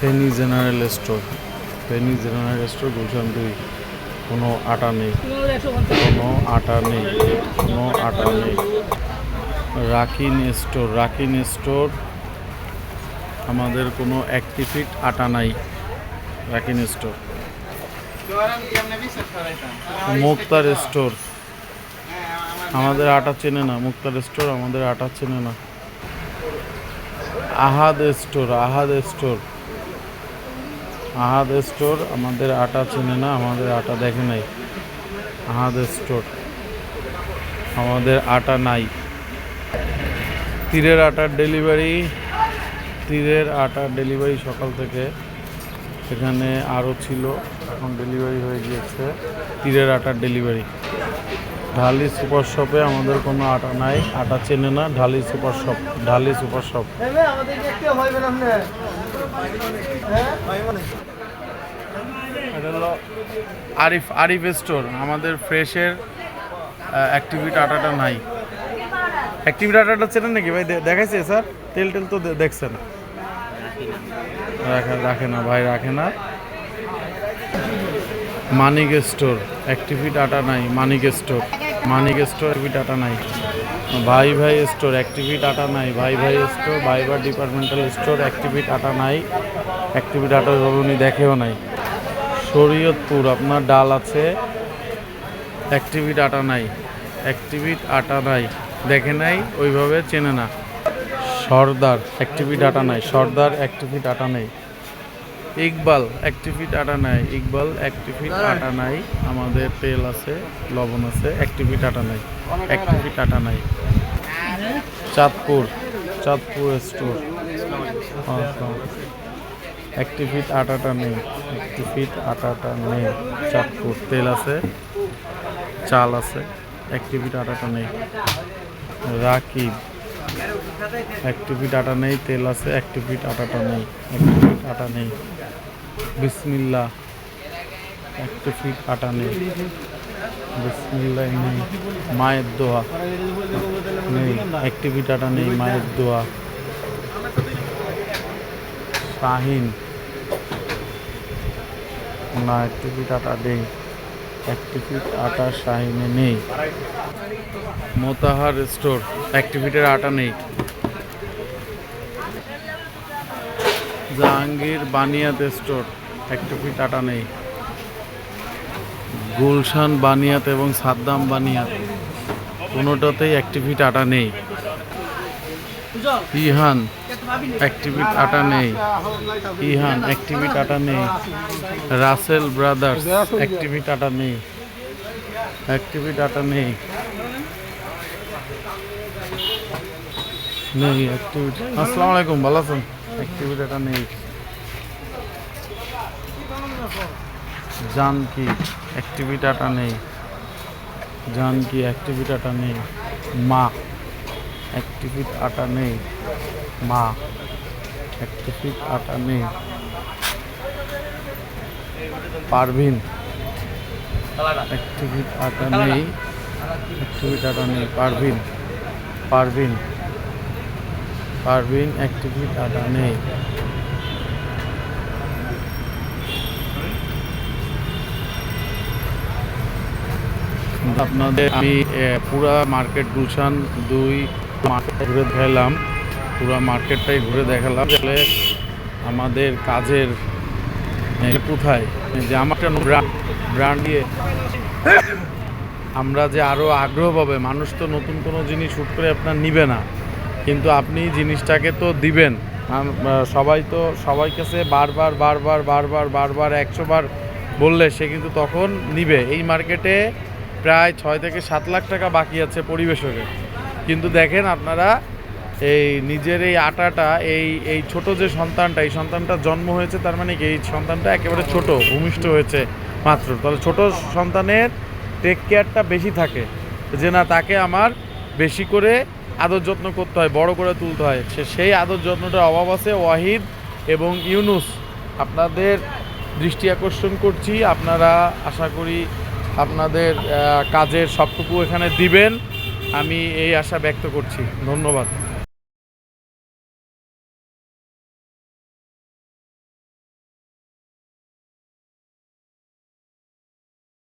Feni general store, Feni general store Gulshan দুই কোনো আটা নেই, কোনো আটা নেই, কোনো আটা নেই। রাকিন স্টোর রাকিন স্টোর, আমাদের কোনো অ্যাক্টিফিট আটা নাই রাকিন স্টোর। মুক্তার স্টোর। আমাদের আটা চেনে না, মুক্তার স্টোর আমাদের আটা চেনে না। Ahad store Ahad store. Ahad store, আমাদের আটা চেনে না, আমাদের আটা দেখে নাই। আহাদ স্টোর, আমাদের আটা নাই। তীরের আটার ডেলিভারি, তীরের আটার ডেলিভারি সকাল থেকে। এখানে আরও ছিল, এখন ডেলিভারি হয়ে গিয়েছে। তীরের আটার ডেলিভারি। ঢালি সুপার শপে আমাদের কোনো আটা নাই, আটা চেনে না, Dhali super shop, Dhali super shop আমাদের দেখতে হবে না আপনি হ্যাঁ হলো আরিফ আরিফ স্টোর আমাদের ফ্রেশের অ্যাক্টিভিটি আটাটা নাই। অ্যাক্টিভিটি আটাটা চেনেন নাকি ভাই? দেখাইছে স্যার? তেল টেল তো দেখছেন রাখে রাখে না ভাই, রাখে না। মানিক স্টোর অ্যাক্টিভিট আটা নাই, মানিক স্টোর মানিক স্টোর অ্যাক্টিভিট আটা নাই। ভাই ভাই স্টোর অ্যাক্টিভিট আটা নাই, ভাই ভাই স্টোর ভাই ভাই ডিপার্টমেন্টাল স্টোর অ্যাক্টিভিট আটা নাই। অ্যাক্টিভিট আটা উনি দেখেও নাই। শরীয়তপুর আপনার ডাল আছে। অ্যাক্টিভিট আটা নাই। অ্যাক্টিভিট আটা নাই। দেখে নাই ওইভাবে চেনে না। সর্দার অ্যাক্টিভিট আটা নাই। সর্দার অ্যাক্টিভিট আটা নেই। ইকবাল অ্যাক্টিভিট আটা নাই। ইকবাল অ্যাক্টিভিট আটা নাই। আমাদের তেল আছে লবণ আছে অ্যাক্টিভিট আটা নাই। অ্যাক্টিভিট আটা নাই। চাঁদপুর চাঁদপুর স্টোর অ্যাক্টিভিট আটাটা নেই একটি ফিট আটাটা নেই। চাঁদপুর তেল আছে, চাল আছে একটি ফিট আটাটা নেই। রাকিব একটি ফিট আটা নেই, তেল আছে একটি ফিট আটাটা নেই একটি ফিট আটা নেই। বিসমিল্লা একটি ফিট আটা নেই। বিসমিল্লা নেই, মায়ের দোয়া নেই একটি ফিট আটা নেই, মায়ের দোয়া। শাহিন। না অ্যাক্টিভিট আটা নেই। অ্যাক্টিভিট আটা শাহিনে নেই। মোতাহার স্টোর অ্যাক্টিভিটির আটা নেই। জাহাঙ্গীর বানিয়াত স্টোর অ্যাক্টিভিট আটা নেই। গুলশান বানিয়াত এবং সাদ্দাম বানিয়াত কোনোটাতেই অ্যাক্টিভিট আটা নেই। ইহান অ্যাক্টিভিট আটা নেই। ইহান অ্যাক্টিভিট আটা নেই। রাসেল ব্রাদার্স অ্যাক্টিভিট আটা নেই। অ্যাক্টিভিট আটা নেই। নেই অ্যাক্টিভিট আসসালামু আলাইকুম, ভালো আছেন? অ্যাক্টিভিট আটা নেই। জানকি অ্যাক্টিভিট আটা নেই। জানকি অ্যাক্টিভিট আটা নেই। মা অ্যাক্টিভিট আটা নেই। মা। অ্যাক্টিভিট আটা নেই পারভিন। অ্যাক্টিভিট আটা নেই অ্যাক্টিভিট আটা নেই পারভিন। পারভিন। পারভিন অ্যাক্টিভিট আটা নেই আপনাদের আমি পুরা মার্কেট গুলশান দুই মার্কেট ঘুরে দেখালাম। পুরা মার্কেটটাই ঘুরে দেখালাম। আসলে আমাদের কাজের কোথায়? যে আমার ব্র্যান্ড দিয়ে আমরা যে আরও আগ্রহ পাবে, মানুষ তো নতুন কোনো জিনিস হুট করে আপনার নিবে না। কিন্তু আপনি জিনিসটাকে তো দিবেন। সবাই তো, সবাই কাছে বারবার বারবার বারবার বারবার, একশো বার বললে সে কিন্তু তখন নিবে। এই মার্কেটে প্রায় ছয় থেকে সাত লাখ টাকা বাকি আছে পরিবেশকের। কিন্তু দেখেন আপনারা এই নিজের এই আটাটা, এই এই ছোট যে সন্তানটা, এই সন্তানটা জন্ম হয়েছে তার মানে কি? এই সন্তানটা একেবারে ছোট, ভূমিষ্ঠ হয়েছে মাত্র। তাহলে ছোট সন্তানের টেক কেয়ারটা বেশি থাকে যে না, তাকে আমার বেশি করে আদর যত্ন করতে হয়, বড় করে তুলতে হয়। সে সেই আদর যত্নটার অভাব আছে ওয়াহিদ এবং ইউনুস। আপনাদের দৃষ্টি আকর্ষণ করছি, আপনারা আশা করি আপনাদের কাজের সবটুকু এখানে দিবেন। আমি এই আশা ব্যক্ত করছি। ধন্যবাদ।